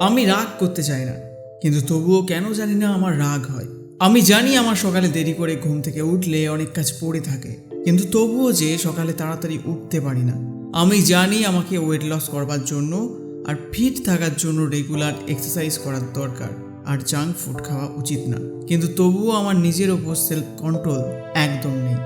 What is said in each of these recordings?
আমি রাগ করতে চাই না, কিন্তু তবুও কেন জানি না আমার রাগ হয়। আমি জানি আমার সকালে দেরি করে ঘুম থেকে উঠলে অনেক কাজ পড়ে থাকে, কিন্তু তবুও যে সকালে তাড়াতাড়ি উঠতে পারি না। আমি জানি আমাকে ওয়েট লস করবার জন্য আর ফিট থাকার জন্য রেগুলার এক্সারসাইজ করার দরকার আর জাঙ্ক ফুড খাওয়া উচিত না, কিন্তু তবুও আমার নিজের ওপর সেলফ কন্ট্রোল একদম নেই।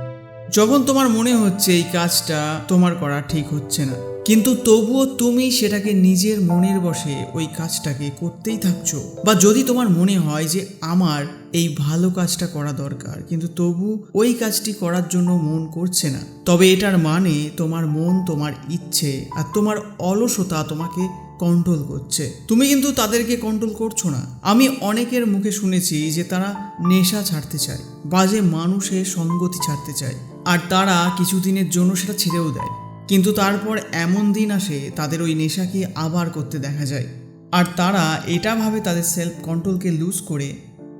যখন তোমার মনে হচ্ছে এই কাজটা তোমার করা ঠিক হচ্ছে না, কিন্তু তবুও তুমি সেটাকে নিজের মনের বসে ওই কাজটাকে করতেই থাকছো। বা যদি তোমার মনে হয় যে আমার এই ভালো কাজটা করা দরকার, কিন্তু তবু ওই কাজটি করার জন্য মন করছে না, তবে এটার মানে তোমার মন, তোমার ইচ্ছে আর তোমার অলসতা তোমাকে কন্ট্রোল করছে। তুমি কিন্তু তাদেরকে কন্ট্রোল করছ না। আমি অনেকের মুখে শুনেছি যে তারা নেশা ছাড়তে চায়, বাজে মানুষের সঙ্গতি ছাড়তে চায়, আর তারা কিছুদিনের জন্য সেটা ছেড়েও দেয়। কিন্তু তারপর এমন দিন আসে তাদের ওই নেশাকে আবার করতে দেখা যায়। আর তারা এটা ভাবে তাদের সেলফ কন্ট্রোলকে লুজ করে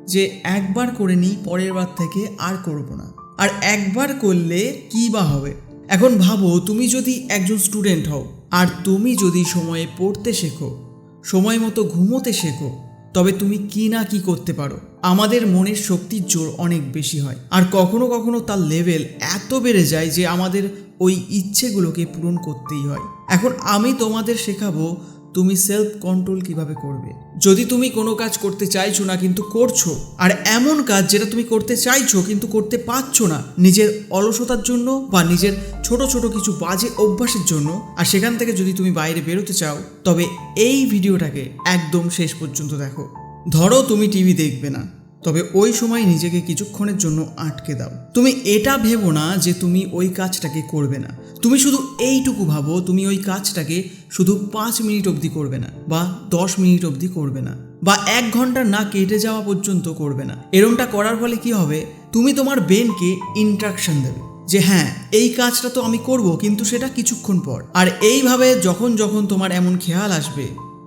যে একবার করে নিই, পরের বার থেকে আর করব না। আর একবার করলে কি বা হবে? এখন ভাবো, তুমি যদি একজন স্টুডেন্ট হও, আর তুমি যদি সময়ে পড়তে শেখো, সময় মতো ঘুমোতে শেখো, তবে তুমি কি না কি করতে পারো? আমাদের মনের শক্তির জোর অনেক বেশি হয়। আর কখনো কখনো তার লেভেল এত বেড়ে যায় যে আমাদের ওই ইচ্ছেগুলোকে পূরণ করতেই হয়। এখন আমি তোমাদের শেখাবো তুমি সেলফ কন্ট্রোল কীভাবে করবে? যদি তুমি কোনো কাজ করতে চাইছো না, কিন্তু করছ, আর এমন কাজ যেটা তুমি করতে চাইছো, কিন্তু করতে পারছ না, নিজের অলসতার জন্য বা নিজের ছোট ছোট কিছু বাজে অভ্যাসের জন্য, আর সেখান থেকে যদি তুমি বাইরে বেরোতে চাও, তবে এই ভিডিওটাকে একদম শেষ পর্যন্ত দেখো। ধরো তুমি টিভি দেখবে না। তবে ওই সময় নিজেকে কিছুক্ষণের জন্য আটকে দাও। তুমি এটা ভেবো না যে তুমি ওই কাজটাকে করবে না। তুমি শুধু এইটুকু ভাবো, তুমি ওই কাজটাকে শুধু পাঁচ মিনিট অবধি করবে না বা দশ মিনিট অবধি করবে না বা এক ঘণ্টা না কেটে যাওয়া পর্যন্ত করবে না। এরমটা করার ফলে কি হবে? তুমি তোমার ব্রেনকে ইন্ট্রাকশন দেবে যে হ্যাঁ এই কাজটা তো আমি করব, কিন্তু সেটা কিছুক্ষণ পর। আর এইভাবে যখন যখন তোমার এমন খেয়াল আসবে,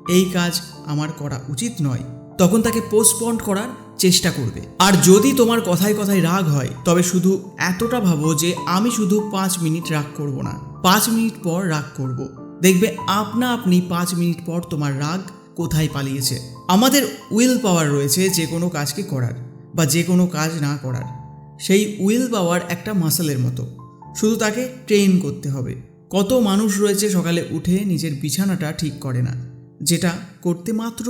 এই কাজ আমার করা উচিত নয়, তখন তাকে পোস্টপন্ড করার চেষ্টা করবে। আর যদি তোমার কথায় কথায় রাগ হয়, তবে শুধু এতটা ভাবো যে আমি শুধু পাঁচ মিনিট রাগ করব না। পাঁচ মিনিট পর রাগ করব। দেখবে আপনা আপনি পাঁচ মিনিট পর তোমার রাগ কোথায় পালিয়েছে। আমাদের উইল পাওয়ার রয়েছে যে কোনো কাজকে করার, বা যে কোনো কাজ না করার। সেই উইল পাওয়ার একটা মাসেলের মতো। শুধু তাকে ট্রেন করতে হবে। কত মানুষ রয়েছে সকালে উঠে নিজের বিছানাটা ঠিক করে না, যেটা করতে মাত্র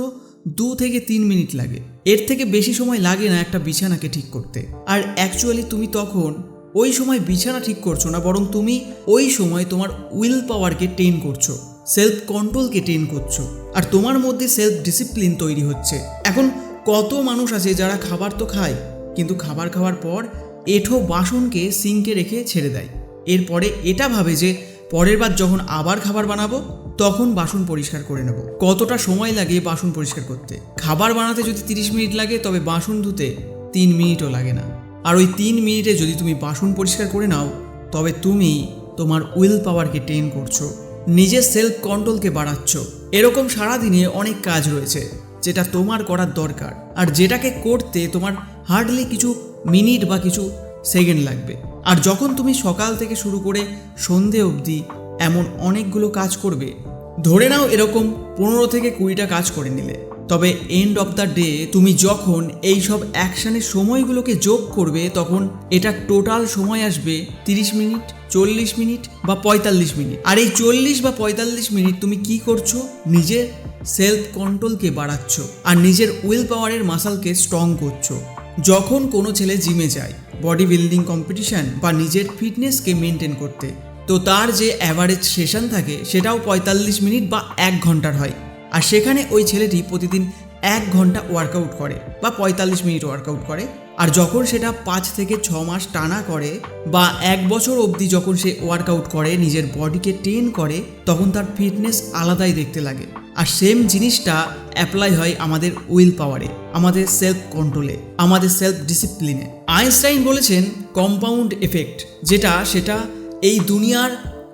দু থেকে তিন মিনিট লাগে। এর থেকে বেশি সময় লাগে না একটা বিছানাকে ঠিক করতে। আর অ্যাকচুয়ালি তুমি তখন ওই সময় বিছানা ঠিক করছ না, বরং তুমি ওই সময় তোমার উইল পাওয়ারকে টেন করছ সেলফ কন্ট্রোলকে টেন করছ। আর তোমার মধ্যে সেলফ ডিসিপ্লিন তৈরি হচ্ছে। এখন কত মানুষ আছে যারা খাবার তো খায়, কিন্তু খাবার খাওয়ার পর এঠো বাসনকে সিঙ্কে রেখে ছেড়ে দেয়। এরপরে এটা ভাবে যে পরের বার যখন আবার খাবার বানাবো, তখন বাসন পরিষ্কার করে নেব। কতটা সময় লাগে বাসন পরিষ্কার করতে? খাবার বানাতে যদি তিরিশ মিনিট লাগে, তবে বাসন ধুতে তিন মিনিটও লাগে না। আর ওই তিন মিনিটে যদি তুমি বাসন পরিষ্কার করে নাও, তবে তুমি তোমার উইল পাওয়ারকে টেন করছ। নিজের সেলফ কন্ট্রোলকে বাড়াচ্ছ। এরকম সারাদিনে অনেক কাজ রয়েছে, যেটা তোমার করার দরকার। আর যেটাকে করতে তোমার হার্ডলি কিছু মিনিট বা কিছু সেকেন্ড লাগবে। আর যখন তুমি সকাল থেকে শুরু করে সন্ধে অবধি এমন অনেকগুলো কাজ করবে, ধরে নাও এরকম পনেরো থেকে কুড়িটা কাজ করে নিলে। তবে এন্ড অফ দ্য ডে তুমি যখন এই সব অ্যাকশানের সময়গুলোকে যোগ করবে, তখন এটা টোটাল সময় আসবে তিরিশ মিনিট, চল্লিশ মিনিট বা পঁয়তাল্লিশ মিনিট। আর এই চল্লিশ বা পঁয়তাল্লিশ মিনিট তুমি কি করছ? নিজের সেলফ কন্ট্রোলকে বাড়াচ্ছ আর নিজের উইল পাওয়ারের মাসালকে স্ট্রং করছ। যখন কোনো ছেলে জিমে যায় বডি বিল্ডিং কম্পিটিশান বা নিজের ফিটনেসকে মেনটেন করতে। তো তার যে অ্যাভারেজ সেশন থাকে, সেটাও পঁয়তাল্লিশ মিনিট বা এক ঘণ্টার হয়। আর সেখানে ওই ছেলেটি প্রতিদিন এক ঘণ্টা ওয়ার্কআউট করে বা পঁয়তাল্লিশ মিনিট ওয়ার্কআউট করে। আর যখন সেটা পাঁচ থেকে ছ মাস টানা করে বা এক বছর অবধি যখন সে ওয়ার্কআউট করে, নিজের বডিকে ট্রেন করে, তখন তার ফিটনেস আলাদাই দেখতে লাগে। আর সেম জিনিসটা অ্যাপ্লাই হয় আমাদের উইল পাওয়ারে আমাদের সেলফ কন্ট্রোলে আমাদের সেলফ ডিসিপ্লিনে আইনস্টাইন বলেছেন কম্পাউন্ড এফেক্ট যেটা সেটা এই দুনিয়ার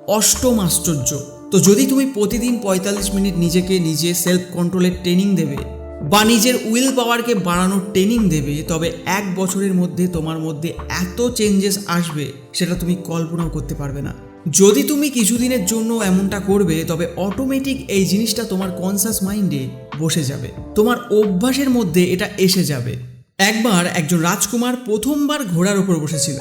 অষ্টম আশ্চর্য। তো যদি তুমি প্রতিদিন পঁয়তাল্লিশ মিনিট নিজেকে নিজে সেলফ কন্ট্রোলের ট্রেনিং দেবে বা নিজের উইল পাওয়ারকে বাড়ানোর ট্রেনিং দেবে, তবে এক বছরের মধ্যে তোমার মধ্যে এত চেঞ্জেস আসবে, সেটা তুমি কল্পনাও করতে পারবে না। যদি তুমি কিছুদিনের জন্য এমনটা করবে, তবে অটোমেটিক এই জিনিসটা তোমার কনসাস মাইন্ডে বসে যাবে। তোমার অভ্যাসের মধ্যে এটা এসে যাবে। একবার একজন রাজকুমার প্রথমবার ঘোড়ার উপর বসেছিল।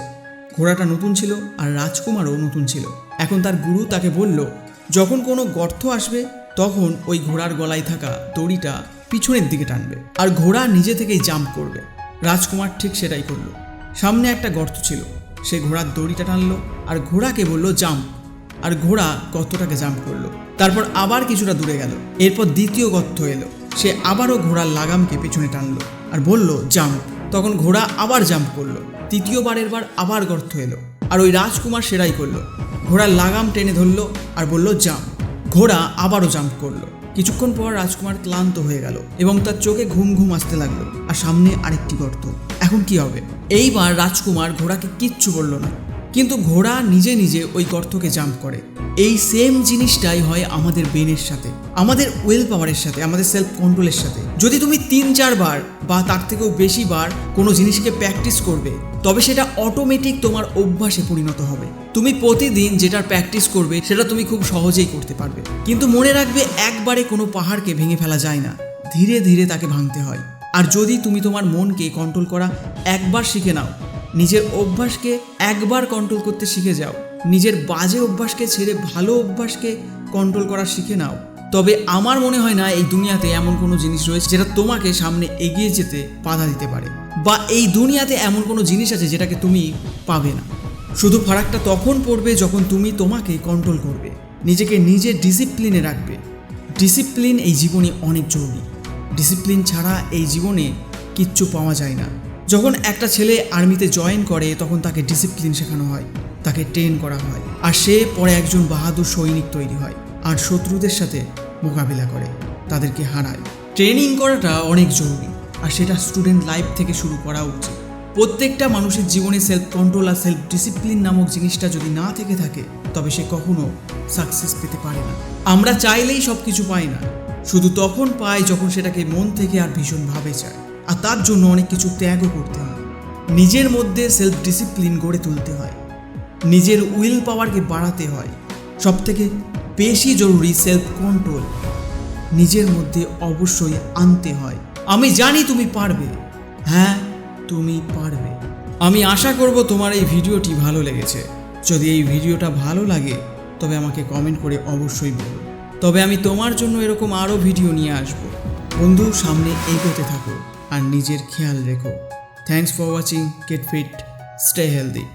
ঘোড়াটা নতুন ছিল আর রাজকুমারও নতুন ছিল। এখন তার গুরু তাকে বলল, যখন কোনো গর্ত আসবে, তখন ওই ঘোড়ার গলায় থাকা দড়িটা পিছনের দিকে টানবে আর ঘোড়া নিজে থেকেই জাম্প করবে। রাজকুমার ঠিক সেটাই করল। সামনে একটা গর্ত ছিল। সে ঘোড়ার দড়িটা টানলো আর ঘোড়াকে বলল, জাম্প। আর ঘোড়া গর্তটাকে জাম্প করল। তারপর আবার কিছুটা দূরে গেল। এরপর দ্বিতীয় গর্ত এলো। সে আবারও ঘোড়ার লাগামকে পেছনে টানলো আর বলল, জাম্প। তখন ঘোড়া আবার জাম্প করল। তৃতীয়বারের বার আবার গর্ত এলো আর ওই রাজকুমার সেরাই করল। ঘোড়ার লাগাম টেনে ধরলো আর বলল, জাম্প। ঘোড়া আবারও জাম্প করল। কিছুক্ষণ পর রাজকুমার ক্লান্ত হয়ে গেল এবং তার চোখে ঘুম ঘুম আসতে লাগল। আর সামনে আরেকটি গর্ত। এখন কি হবে? এইবার রাজকুমার ঘোড়াকে কিচ্ছু বলল না। কিন্তু ঘোড়া নিজে নিজে ওই গর্তকে জাম্প করে। এই সেম জিনিসটাই হয় আমাদের ব্রেনের সাথে, আমাদের ওয়েল পাওয়ারের সাথে, আমাদের সেলফ কন্ট্রোলের সাথে। যদি তুমি তিন চারবার বা তার থেকেও বেশি বার কোনো জিনিসকে প্র্যাকটিস করবে, তবে সেটা অটোমেটিক তোমার অভ্যাসে পরিণত হবে। তুমি প্রতিদিন যেটার প্র্যাকটিস করবে, সেটা তুমি খুব সহজেই করতে পারবে। কিন্তু মনে রাখবে একবারে কোনো পাহাড়কে ভেঙে ফেলা যায় না। ধীরে ধীরে তাকে ভাঙতে হয়। আর যদি তুমি তোমার মনকে কন্ট্রোল করা একবার শিখে নাও, নিজের অভ্যাসকে একবার কন্ট্রোল করতে শিখে যাও, নিজের বাজে অভ্যাসকে ছেড়ে ভালো অভ্যাসকে কন্ট্রোল করা শিখে নাও। তবে আমার মনে হয় না এই দুনিয়াতে এমন কোনো জিনিস রয়েছে যেটা তোমাকে সামনে এগিয়ে যেতে বাধা দিতে পারে, বা এই দুনিয়াতে এমন কোনো জিনিস আছে যেটাকে তুমি পাবে না। শুধু ফারাকটা তখন পড়বে যখন তুমি তোমাকে কন্ট্রোল করবে, নিজেকে নিজে ডিসিপ্লিনে রাখবে। ডিসিপ্লিন এই জীবনে অনেক জরুরি। ডিসিপ্লিন ছাড়া এই জীবনে কিচ্ছু পাওয়া যায় না। যখন একটা ছেলে আর্মিতে জয়েন করে, তখন তাকে ডিসিপ্লিন শেখানো হয়, তাকে ট্রেন করা হয়, আর সে পরে একজন বাহাদুর সৈনিক তৈরি হয়, আর শত্রুদের সাথে মোকাবিলা করে, তাদেরকে হারায়। ট্রেনিং করাটা অনেক জরুরি, আর সেটা স্টুডেন্ট লাইফ থেকে শুরু করা উচিত। প্রত্যেকটা মানুষের জীবনে সেলফ কন্ট্রোল আর সেলফ ডিসিপ্লিন নামক জিনিসটা যদি না থেকে থাকে, তবে সে কখনো সাকসেস পেতে পারে না। আমরা চাইলেই সব কিছু পাই না। শুধু তখন পাই যখন সেটাকে মন থেকে আর ভীষণভাবে চায়। আর তার জন্য অনেক কিছু ত্যাগও করতে হয়। নিজের মধ্যে সেলফ ডিসিপ্লিন গড়ে তুলতে হয়। নিজের উইল পাওয়ারকে বাড়াতে হয়। সব থেকে বেশি জরুরি সেলফ কন্ট্রোল নিজের মধ্যে অবশ্যই আনতে হয়। আমি জানি তুমি পারবে। হ্যাঁ তুমি পারবে। আমি আশা করব তোমার এই ভিডিওটি ভালো লেগেছে। যদি এই ভিডিওটা ভালো লাগে, তবে আমাকে কমেন্ট করে অবশ্যই বলো। তবে আমি তোমার জন্য এরকম আরও ভিডিও নিয়ে আসব। বন্ধু, সামনে এগোতে থাকো আর নিজের খেয়াল রেখো। Thanks for watching get fit stay healthy